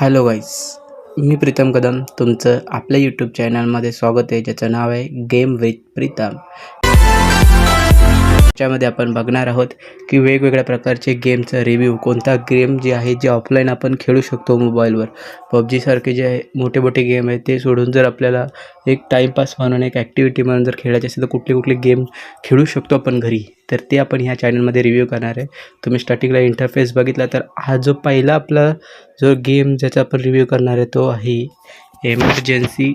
Hello guys मी प्रीतम कदम. तुमचं आपल्या यूट्यूब चॅनलमध्ये स्वागत आहे. ज्याचं नाव आहे गेम विथ प्रीतम. त्याच्यामध्ये आपण बघणार आहोत की वेगवेगळ्या प्रकारचे गेमचा रिव्ह्यू कोणता गेम जे आहे जे ऑफलाईन आपण खेळू शकतो मोबाईलवर पबजीसारखे जे आहे मोठे मोठे गेम आहेत ते सोडून जर आपल्याला एक टाईमपास म्हणून एक ॲक्टिव्हिटी म्हणून जर खेळायचे असेल तर कुठले कुठले गेम खेळू शकतो आपण घरी. तर ते आपण ह्या चॅनलमध्ये रिव्ह्यू करणार आहे. तुम्ही स्टार्टिंगला इंटरफेस बघितला तर हा जो पहिला आपला जो गेम ज्याचा आपण रिव्ह्यू करणार आहे तो आहे एमर्जन्सी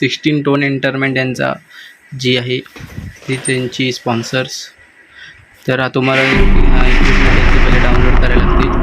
सिक्स्टीन टोन एंटरमेंट यांचा जी आहे ती त्यांची स्पॉन्सर्स तर हा तुम्हाला इक्विपमेंट पहिले डाउनलोड करायला लागतील.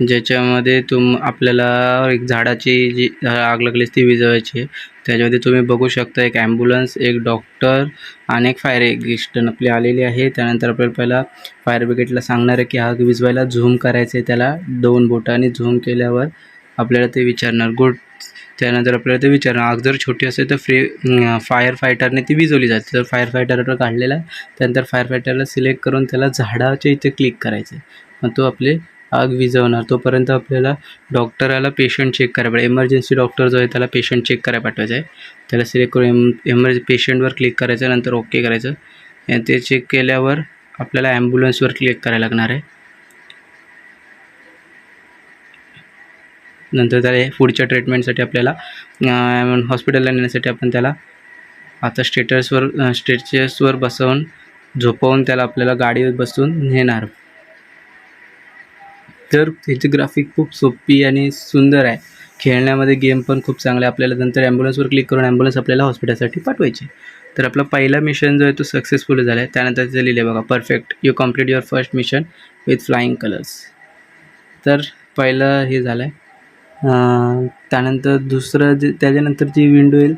ज्याच्यामध्ये तुम आपल्याला एक झाडाची जी आग लागली ती विझवायची आहे त्याच्यामध्ये तुम्ही बघू शकता एक ॲम्ब्युलन्स एक डॉक्टर आणि एक फायर एक्झिस्टन आपली आलेली आहे. त्यानंतर आपल्याला पहिला फायर ब्रिगेडला सांगणार आहे की आग विझवायला झूम करायचं आहे. त्याला दोन बोटाने झूम केल्यावर आपल्याला ते विचारणार. गुड. त्यानंतर आपल्याला ते विचारणार. आग जर छोटी असेल तर फ्री फायर फायटरने ती विझवली जाते. तर फायर फायटरवर काढलेला आहे. त्यानंतर फायर फायटरला सिलेक्ट करून त्याला झाडाच्या इथे क्लिक करायचं आहे. मग तो आपले आग विझवणार. तोपर्यंत आपल्याला डॉक्टराला पेशंट चेक करायला पाहिजे. एमर्जन्सी डॉक्टर जो आहे त्याला पेशंट चेक करायला पाठवायचं आहे. त्याला सिलेक्ट करून एम एमर्ज पेशंटवर क्लिक करायचं नंतर ओके करायचं. आणि ते चेक केल्यावर आपल्याला ॲम्ब्युलन्सवर क्लिक करायला लागणार आहे. नंतर त्याला पुढच्या ट्रीटमेंटसाठी आपल्याला हॉस्पिटलला नेण्यासाठी आपण त्याला आता स्टेटसवर स्टेटसवर बसवून झोपवून त्याला आपल्याला गाडीवर बसून नेणार. तर त्याची ग्राफिक खूप सोपी आणि सुंदर आहे. खेळण्यामध्ये गेम पण खूप चांगला आहे. आपल्याला नंतर ॲम्ब्युलन्सवर क्लिक करून ॲम्ब्युलन्स आपल्याला हॉस्पिटलसाठी पाठवायची तर आपला पहिला मिशन जो आहे तो सक्सेसफुल झाला आहे त्यानंतर तिथे लिहिले बघा perfect you complete your first mission with flying colours तर पहिलं हे झालं आहे त्यानंतर दुसरं जे त्याच्यानंतर जी विंडो येईल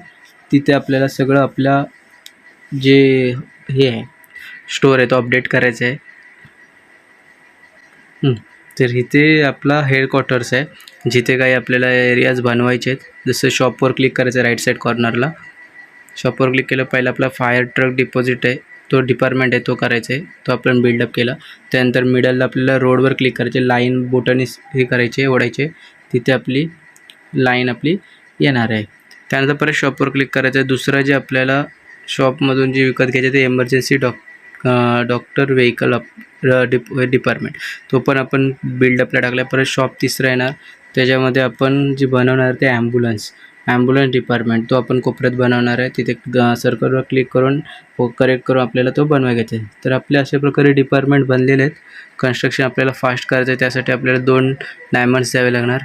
तिथे आपल्याला सगळं आपला जे हे आहे स्टोअर आहे तो अपडेट करायचा आहे. तर इथे आपला हेडक्वार्टर्स आहे. जिथे काही आपल्याला एरियाज बनवायचे आहेत. जसं शॉपवर क्लिक करायचं आहे राईट साईड कॉर्नरला शॉपवर क्लिक केलं पहिलं आपला फायर ट्रक डिपॉझिट आहे. तो डिपार्टमेंट आहे तो करायचा आहे. तो आपण बिल्डअप केला. त्यानंतर मिडलला आपल्याला रोडवर क्लिक करायचे लाईन बोटाने हे करायचे ओढायचे. तिथे आपली लाईन आपली येणार आहे. त्यानंतर परत शॉपवर क्लिक करायचं आहे. दुसरं जे आपल्याला शॉपमधून जे विकत घ्यायचे ते एमर्जन्सी डॉक डॉक्टर व्हेकल डिप डिपार्टमेंट तो पण आपण बिल्डअपला टाकला परत शॉप तिसरा येणार. त्याच्यामध्ये आपण जे बनवणार ते ॲम्ब्युलन्स ॲम्ब्युलन्स डिपार्टमेंट तो आपण कोपऱ्यात बनवणार आहे. तिथे सर्कलवर क्लिक करून करेक्ट करून आपल्याला तो बनवायचा आहे तर आपले अशा प्रकारे डिपार्टमेंट बनलेले आहेत. कन्स्ट्रक्शन आपल्याला फास्ट करायचं आहे. त्यासाठी आपल्याला दोन डायमंड्स द्यावे लागणार.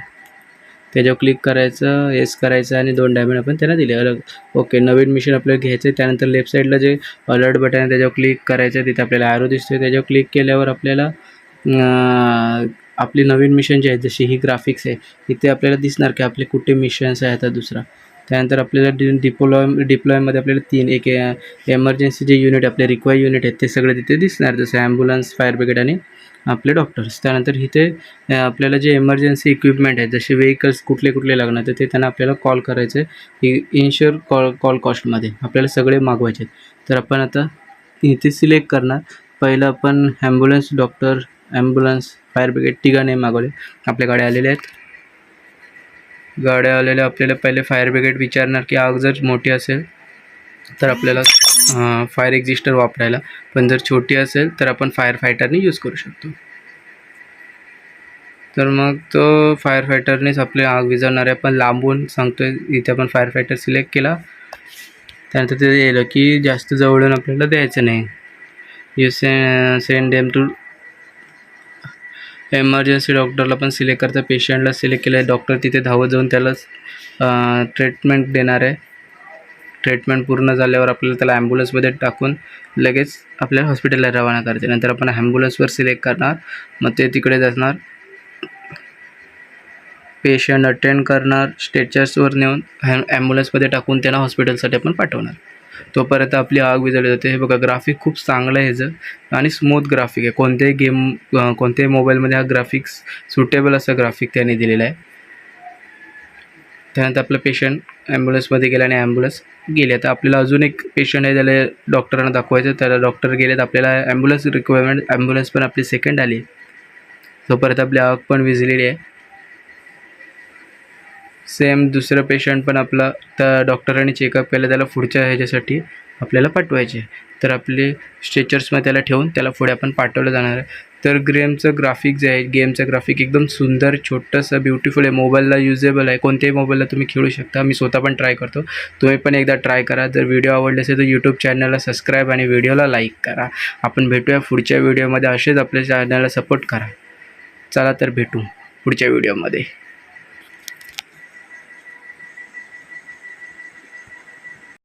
त्याच्यावर क्लिक करायचं येस करायचं आणि दोन डायमंड आपण त्यांना दिले. अलग. ओके नवीन मिशन आपल्याला घ्यायचं आहे त्यानंतर लेफ्ट साईडला जे अलर्ट बटन आहे त्याच्यावर क्लिक करायचं. आहे तिथे आपल्याला आरो दिसतो त्याच्यावर क्लिक केल्यावर आपल्याला आपली नवीन मिशन जे आहेत जशी ही ग्राफिक्स आहे इथे आपल्याला दिसणार की आपले कुठे मिशन्स आहे आता दुसरा. त्यानंतर आपल्याला डि डिप्लॉय डिप्लॉयमध्ये आपल्याला तीन. एक एमर्जन्सी जे युनिट आपले रिक्वायर युनिट आहेत ते सगळे तिथे दिसणार. जसं ॲम्ब्युलन्स फायर ब्रिगेड आणि आपले डॉक्टर्स त्यानंतर इथे आपल्याला जे इमर्जन्सी इक्विपमेंट आहेत जसे व्हेकल्स कुठले कुठले लागणार तर ते त्यांना आपल्याला कॉल करायचं आहे. इन्शुअर कॉल कॉल कॉस्टमध्ये आपल्याला सगळे मागवायचे आहेत. तर आपण आता इथे सिलेक्ट करणार. पहिलं आपण ambulance doctor ambulance fire brigade तिघाने मागवले. आपल्या गाड्या आलेल्या आहेत. गाड्या आलेल्या आपल्याला पहिले फायर ब्रिगेड विचारणार की आग जर मोठी असेल तर आपल्याला फायर एक्झिस्टर वापरायला. पण जर छोटी असेल तर आपण फायर फायटरने यूज करू शकतो. तर मग तो फायर फायटरनेच आपली आग विझवणार आहे पण लांबून सांगतोय इथे आपण फायर फायटर सिलेक्ट केला. त्यानंतर ते येलं की जास्त जवळून आपल्याला द्यायचं नाही. You say send them to emergency डॉक्टरला पण सिलेक्ट करता. पेशंटला सिलेक्ट केलं आहे डॉक्टर तिथे धावत जाऊन त्याला ट्रीटमेंट देणार आहे. ट्रीटमेंट पूर्ण झाल्यावर आपल्याला त्याला ॲम्ब्युलन्समध्ये टाकून लगेच आपल्या हॉस्पिटलला रवाना करायचे. नंतर आपण ॲम्ब्युलन्सवर सिलेक्ट करणार. मग ते तिकडे जाणार. पेशंट अटेंड करणार. स्टेचर्सवर नेऊन ॲ ॲम्ब्युलन्समध्ये टाकून त्यांना हॉस्पिटलसाठी आपण पाठवणार. तोपर्यंत आपली आग विजळली जाते. हे बघा ग्राफिक खूप चांगलं आहे ह्याचं आणि स्मूथ ग्राफिक आहे. कोणत्याही गेम कोणत्याही मोबाईलमध्ये हा ग्राफिक्स सुटेबल असं ग्राफिक त्याने दिलेलं आहे. त्यानंतर आपलं पेशंट ॲम्ब्युलन्समध्ये गेला आणि ॲम्ब्युलन्स गेले. तर आपल्याला अजून एक पेशंट आहे त्याला डॉक्टरांना दाखवायचं त्याला डॉक्टर गेले तर आपल्याला ॲम्ब्युलन्स रिक्वायरमेंट ॲम्ब्युलन्स पण आपली सेकंड आली. तो परत आपली आग पण विजलेली आहे. सेम दुसरं पेशंट पण आपला त्या डॉक्टरांनी चेकअप केलं त्याला पुढच्या ह्याच्यासाठी आपल्याला पाठवायचे. तर आपले स्ट्रेचर्समध्ये त्याला ठेवून त्याला पुढे आपण पाठवलं जाणार आहे. तर गेमचं ग्राफिक जे आहे गेमचं ग्राफिक एकदम सुंदर छोटंसं ब्युटिफुल आहे. मोबाईलला युजेबल आहे. कोणत्याही मोबाईलला तुम्ही खेळू शकता. मी स्वतः पण ट्राय करतो. तुम्ही पण एकदा ट्राय करा. जर व्हिडिओ आवडले असेल तर यूट्यूब चॅनलला सबस्क्राईब आणि व्हिडिओला लाईक करा. आपण भेटूया पुढच्या व्हिडिओमध्ये असेच आपल्या चॅनलला सपोर्ट करा. चला तर भेटू पुढच्या व्हिडिओमध्ये